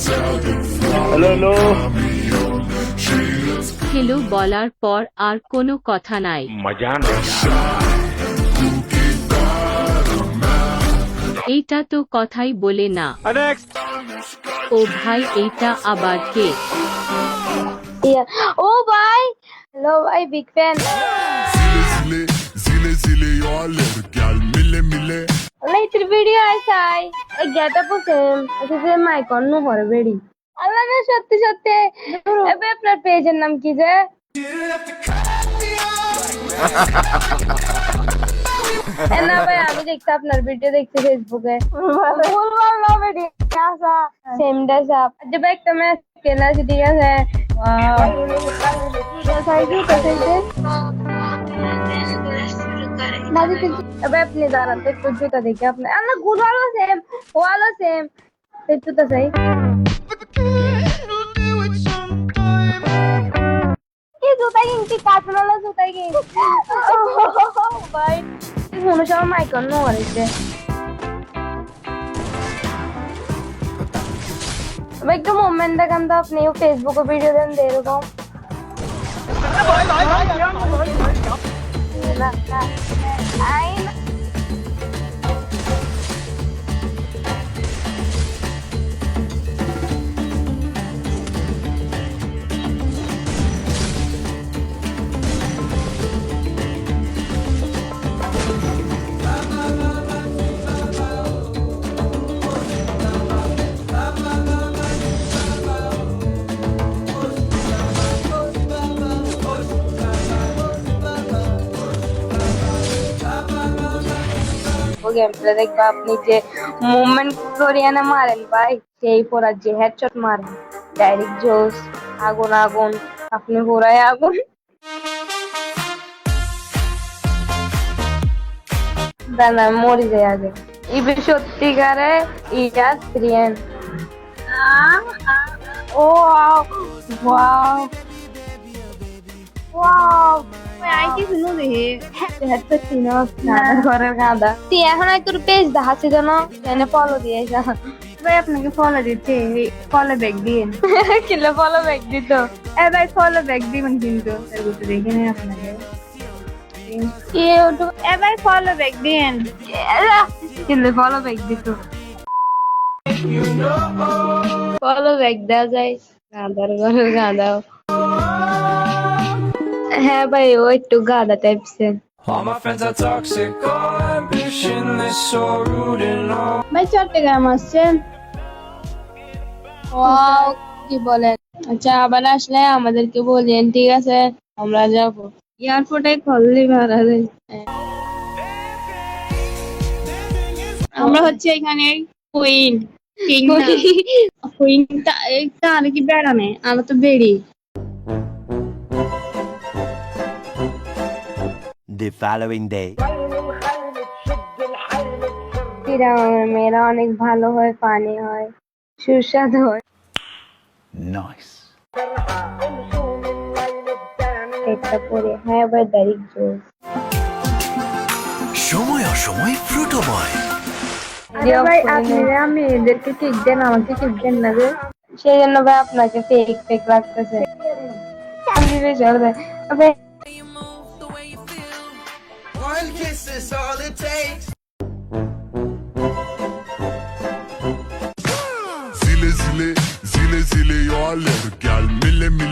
Hello hello hello বলার পর আর কোনো কথা নাই। এইটা তো কথাই বলে না। ও ভাই এইটা আবার কে? Yeah. Oh, bye. Hello, bye, big টিভির ভিডিও আইসাই এই গেটআপও সেম এটা সেম আইকন নো হরে বেড়ি আল্লাহ রে সত্যি সত্যি এবে আপনার পেজের নাম কি যে না ভাই আমি দেখছি আপনার ভিডিও দেখছি ফেসবুকে ভুলবার না বেড়ি আসা সেম ড্রেস আপ যে ভাই একটা ম্যাচ কেনা আছে ঠিক আছে ঠিক আছে এবার আপনি দাঁড়ান তো একটু জুতা দেখি আপনি আল্লাহ গুড ভালো সেম ভালো সেম একটু তো চাই কি জুতা কিনছি কার্টুন হলো জুতা কিন ভাই মনে সব মাইকন নো করেছে এবার একটু মুভমেন্ট দেখান তো আপনি ফেসবুকে ভিডিও দেন তো এরকম না, না, আই না। গেম প্লে দেখবা, আপনি যে মুভমেন্ট করিয়ে না মারেন ভাই, সেই পড়ার যে হেডশট মারেন ডাইরেক্ট জোস আগুন আগুন, আপনি পুরাই আগুন। দানা মরি যায় আগে। ইবে সত্যিকারে ইটা স্ত্রিয়েন ও ওয়াও। ওয়াও। এখন তোর পেজ দেখাচ্ছি যেন এনে ফলো দিয়ে ভাই আপনাকে ফলো দিচ্ছে ফলো ব্যাক দিন কিলে ফলো ব্যাক দিত এ ভাই ফলো ব্যাক দিবেন কিন্তু দেখে নেই আপনাকে ইউটিউব এ ভাই ফলো ব্যাক দিন কিলে ফলো ব্যাক দিত ফলো ব্যাক দেওয়া যায় গাঁদার ঘরের গাঁদাও হ্যাঁ ভাই ও একটু গাদা টাইপসের All my friends are toxic, all ambitionless, so rude and all. ভাই চট্টগ্রাম আসছেন? ওয়াও কি বলেন? আচ্ছা আবার আসলে আমাদেরকে বলেন ঠিক আছে আমরা যাব। এয়ারপোর্টে খললি ভাড়া দেয় আমরা হচ্ছে এখানে কুইন কিং কুইন তাহলে কি বেড়ানে আমরা তো বেড়ি। The following day. মেয়েরা অনেক ভালো হয় পানি হয় সুস্বাদু হয়। পরে হ্যাঁ ভাই ডাইরেক্ট জোস সময় অসময় ফ্রুটোময়। ভাই আপনারা মেয়েদেরকে ঠিক দেন আমাকে ঠিক দেন না সেই জন্য ভাই আপনাকে ফেক ফেক লাগতেছে। আমি বেশ ভাই One kiss is all it takes. Zile, zile, zile, zile, jag har lurkar, mille, mille